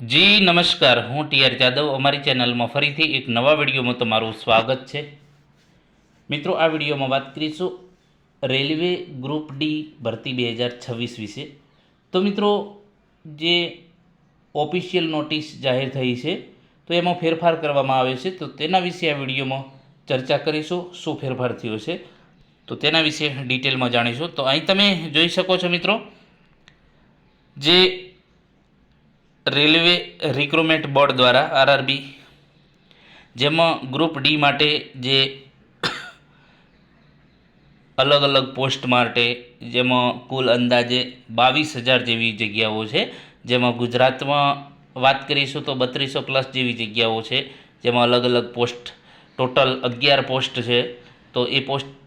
જી, નમસ્કાર. હું ટીઆર જાદવ. અમારી ચેનલમાં ફરીથી એક નવા વિડીયોમાં તમારું સ્વાગત છે. મિત્રો, આ વિડીયોમાં વાત કરીશું રેલવે ગ્રુપ ડી ભરતી બે હજાર છવ્વીસ વિશે. તો મિત્રો, જે ઓફિશિયલ નોટિસ જાહેર થઈ છે, તો એમાં ફેરફાર કરવામાં આવે છે. તો તેના વિશે આ વિડીયોમાં ચર્ચા કરીશું. શું ફેરફાર થયો છે? તો તેના વિશે ડિટેલમાં જાણીશું. તો અહીં તમે જોઈ શકો છો મિત્રો, જે રેલવે રિક્રુટમેન્ટ બોર્ડ દ્વારા, આરઆરબી, જેમાં ગ્રુપ ડી માટે જે અલગ અલગ પોસ્ટ માટે જેમાં કુલ અંદાજે બાવીસ હજાર જેવી જગ્યાઓ છે. જેમાં ગુજરાતમાં વાત કરીશું તો બત્રીસો પ્લસ જેવી જગ્યાઓ છે. જેમાં અલગ અલગ પોસ્ટ, ટોટલ અગિયાર પોસ્ટ છે. તો એ પોસ્ટ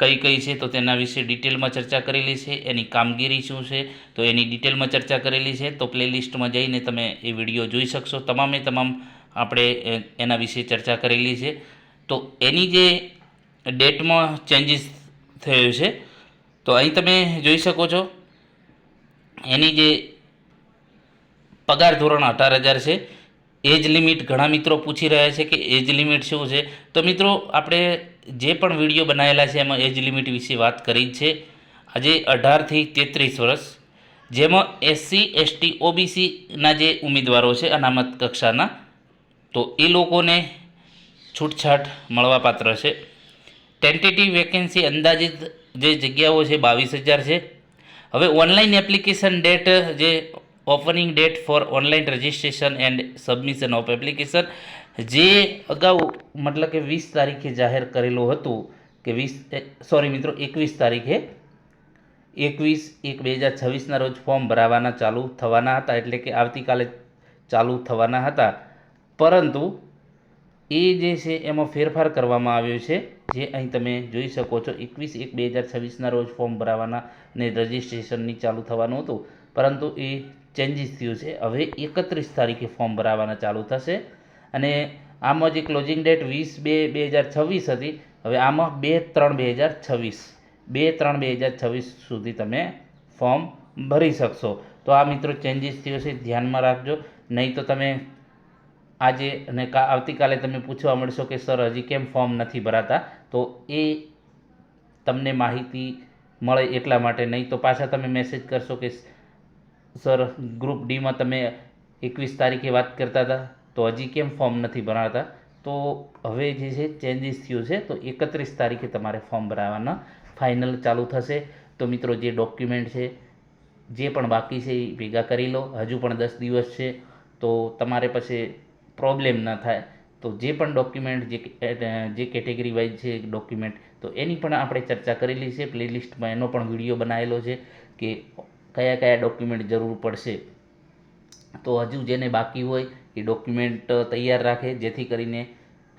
કઈ કઈ છે તો તેના વિશે ડિટેલમાં ચર્ચા કરેલી છે, એની કામગીરી શું છે, તો એની ડિટેલમાં ચર્ચા કરેલી છે, તો પ્લેલિસ્ટમાં જઈને તમે એ વીડિયો જોઈ શકશો. તમામે તમામ આપણે એના વિશે ચર્ચા કરેલી છે. તો એની જે ડેટમાં ચેન્જીસ થયો છે, તો અહીં તમે જોઈ શકો છો, એની જે પગાર ધોરણ અઢાર હજાર છે, એજ લિમિટ ઘણા મિત્રો પૂછી રહ્યા છે કે એજ લિમિટ શું છે. તો મિત્રો, આપણે જે પણ વીડિયો બનાવેલા છે, એમાં એજ લિમિટ વિશે વાત કરી છે. આજે અઢારથી તેત્રીસ વર્ષ, જેમાં એસસી એસટી ઓબીસીના જે ઉમેદવારો છે, અનામત કક્ષાના, તો એ લોકોને છૂટછાટ મળવાપાત્ર છે. ટેન્ટેટિવ વેકેન્સી અંદાજિત જે જગ્યાઓ છે, બાવીસ હજાર છે. હવે ઓનલાઈન એપ્લિકેશન ડેટ જે opening date for online registration and submission of application. જે અગાઉ મતલબ કે વીસ તારીખે જાહેર કરેલું હતું કે વીસ સોરી મિત્રો, એકવીસ તારીખે. એકવીસ, એક, બે હજાર છવ્વીસના રોજ ફોર્મ ભરાવાના ચાલુ થવાના હતા, એટલે કે આવતીકાલે ચાલુ થવાના હતા. પરંતુ એ જે છે એમાં ફેરફાર કરવામાં આવ્યો છે, જે અહીં તમે જોઈ શકો છો. એકવીસ, એક, બે હજાર છવ્વીસના રોજ ફોર્મ ભરાવાના ને રજિસ્ટ્રેશનની ચાલુ થવાનું હતું. પરંતુ એ ચેન્જીસ થયું છે. હવે એકત્રીસ તારીખે ફોર્મ ભરાવાના ચાલુ થશે. અને આમાં જે ક્લોઝિંગ ડેટ વીસ બે બે હજાર છવ્વીસ હતી, હવે આમાં બે ત્રણ બે હજાર છવ્વીસ, બે ત્રણ બે હજાર છવ્વીસ સુધી તમે ફોર્મ ભરી શકશો. તો આ મિત્રો ચેન્જીસ થયો છે, ધ્યાનમાં રાખજો. નહીં તો તમે આજે અને આવતીકાલે તમે પૂછવા મળશો કે, સર, હજી કેમ ફોર્મ નથી ભરાતા? તો એ તમને માહિતી મળે એટલા માટે. નહીં તો પાછા તમે મેસેજ કરશો કે સર ગ્રુપ ડીમાં તમે એકવીસ તારીખે વાત કરતા હતા, તો હજી કેમ ફોર્મ નથી ભરાતા? તો હવે જે છે ચેન્જીસ થયું છે, તો એકત્રીસ તારીખે તમારે ફોર્મ ભરાવાના ફાઇનલ ચાલુ થશે. તો મિત્રો, જે ડોક્યુમેન્ટ છે, જે પણ બાકી છે, એ ભેગા કરી લો. હજુ પણ દસ દિવસ છે, તો તમારે પછી પ્રોબ્લેમ ન થાય. તો જે પણ ડોક્યુમેન્ટ જે જે કેટેગરી વાઇઝ છે ડોક્યુમેન્ટ તો એની પણ આપણે ચર્ચા કરેલી છે. પ્લેલિસ્ટમાં એનો પણ વીડિયો બનાવેલો છે, કે કયા કયા ડોક્યુમેન્ટ જરૂર પડશે. તો હજુ જેને બાકી હોય એ ડોક્યુમેન્ટ તૈયાર રાખે, જેથી કરીને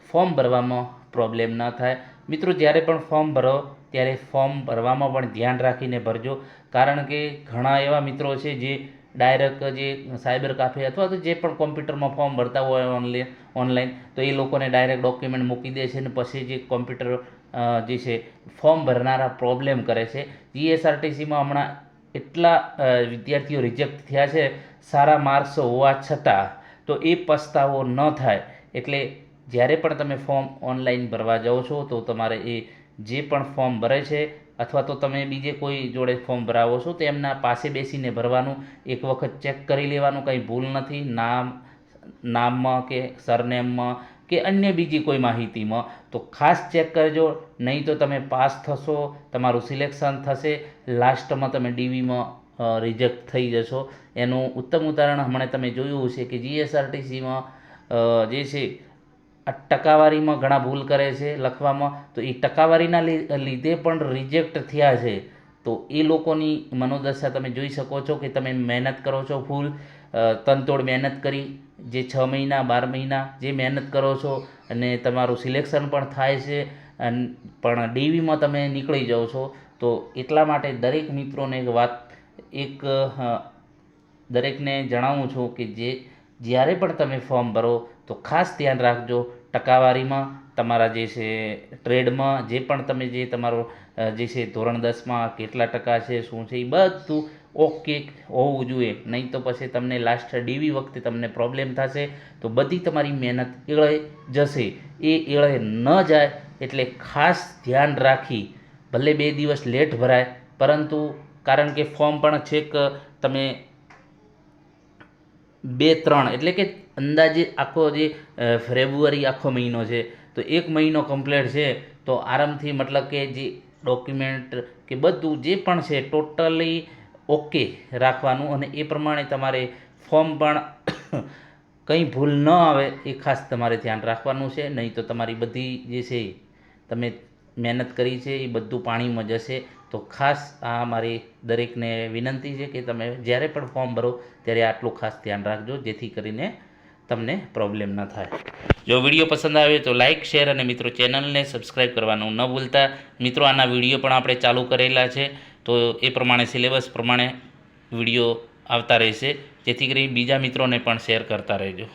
ફોર્મ ભરવામાં પ્રોબ્લેમ ન થાય. મિત્રો, જ્યારે પણ ફોર્મ ભરો, ત્યારે ફોર્મ ભરવામાં પણ ધ્યાન રાખીને ભરજો. કારણ કે ઘણા એવા મિત્રો છે જે ડાયરેક્ટ જે સાયબર કાફે અથવા તો જે પણ કોમ્પ્યુટરમાં ફોર્મ ભરતા હોય ઓનલાઈન ઓનલાઈન તો એ લોકોને ડાયરેક્ટ ડોક્યુમેન્ટ મૂકી દે છે અને પછી જે કોમ્પ્યુટર જે છે ફોર્મ ભરનારા પ્રોબ્લેમ કરે છે. જીએસઆરટીસીમાં હમણાં એટલા વિદ્યાર્થીઓ રિજેક્ટ થયા છે, સારા માર્ક્સ હોવા છતાં, તો એ પસ્તાવો ન થાય. એટલે જ્યારે પણ તમે ફોર્મ ઓનલાઈન ભરવા જાઓ છો, તો તમારે એ જે પણ ફોર્મ ભરે છે, અથવા તો તમે બીજે કોઈ જોડે ફોર્મ ભરાવો છો, તો એમના પાસે બેસીને ભરવાનું, એક વખત ચેક કરી લેવાનું, કંઈ ભૂલ નથી, નામ, નામમાં કે સરનેમમાં કે અન્ય બીજી કોઈ માહિતીમાં. તો ખાસ ચેક કરજો, નહીં તો તમે પાસ થશો, તમારું સિલેક્શન થશે, લાસ્ટમાં તમે ડીવીમાં રિજેક્ટ થઈ જશો. એનું ઉત્તમ ઉદાહરણ હમણાં તમે જોયું છે કે જીએસઆરટીસીમાં જે છે, આ ટકાવારીમાં ઘણા ભૂલ કરે છે લખવામાં. તો એ ટકાવારીના લીધે પણ રિજેક્ટ થયા છે. તો એ લોકોની મનોદશા તમે જોઈ શકો છો કે તમે મહેનત કરો છો ફૂલ તનતોડ મહેનત કરી, જે છ મહિના, બાર મહિના જે મહેનત કરો છો અને તમારું સિલેક્શન પણ થાય છે પણ ડીવીમાં તમે નીકળી જાઓ છો, તો એટલા માટે દરેક મિત્રોને એક વાત, એક દરેકને જણાવું છું કે જે, જ્યારે પણ તમે ફોર્મ ભરો, તો ખાસ ધ્યાન રાખજો ટકાવારીમાં, તમારા જે છે ટ્રેડમાં, જે પણ તમે જે તમારો જે છે ધોરણ દસમાં કેટલા ટકા છે, શું છે, એ બધું ઓકે હોવું જોઈએ. નહીં તો પછી તમને લાસ્ટ ડીવી વખતે તમને પ્રોબ્લેમ થશે તો બધી તમારી મહેનત એળે જશે. એ એળે ન જાય એટલે ખાસ ધ્યાન રાખી. ભલે બે દિવસ લેટ ભરાય, પરંતુ કારણ કે ફોર્મ પણ છેક તમે બે, ત્રણ, એટલે કે અંદાજે આખો જે ફેબ્રુઆરી આખો મહિનો છે, તો એક મહિનો કમ્પ્લીટ છે, તો આરામથી મતલબ કે જે ડોક્યુમેન્ટ કે બધું જે પણ છે ટોટલી ઓકે રાખવાનું અને એ પ્રમાણે તમારે ફોર્મ પણ કંઈ ભૂલ ન આવે એ ખાસ તમારે ધ્યાન રાખવાનું છે. નહીં તો તમારી બધી જે છે, તમે મહેનત કરી છે, એ બધું પાણીમાં જશે. તો ખાસ આ મારી દરેકને વિનંતી છે કે તમે જ્યારે પણ ફોર્મ ભરો ત્યારે આટલું ખાસ ધ્યાન રાખજો, જેથી કરીને તમને પ્રોબ્લેમ ન થાય. જો વીડિયો પસંદ આવે તો લાઇક શેર અને મિત્રો ચેનલને સબસ્ક્રાઈબ કરવાનું ન ભૂલતા. મિત્રો, આના વીડિયો પણ આપણે ચાલુ કરેલા છે. તો એ પ્રમાણે સિલેબસ પ્રમાણે વીડિયો આવતા રહેશે. જેથી કરી બીજા મિત્રોને પણ શેર કરતા રહેજો.